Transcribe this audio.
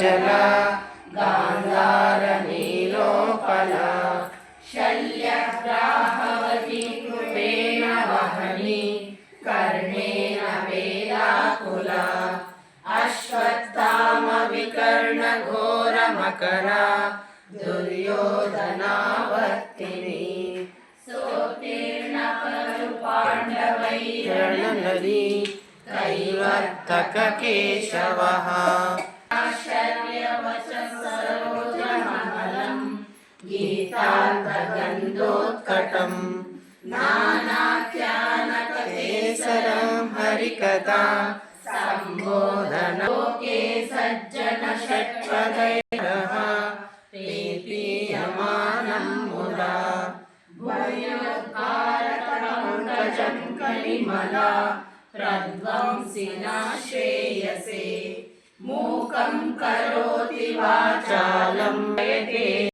जला गान्धारनीलोपला। शल्यग्राहवती कृपेण वहनी कर्णेन वेलाकुला अश्वत्थामविकर्णघोरमकरा दुर्योधनावर्तिनी। सोत्तीर्ण खलु पाण्डवैरणनदी कैवर्तककेशवः गीतान्तगन्धोत्कटम् नानाख्यानकतेसरं हरिकथा। सम्बोधनोके सज्जनषट्पदयः प्रीतीयमानं मुदा। भयोत्कारकरङ्गजं कलिमला। प्रध्वंसिना श्रेयसे। मूकं करोति वाचालं।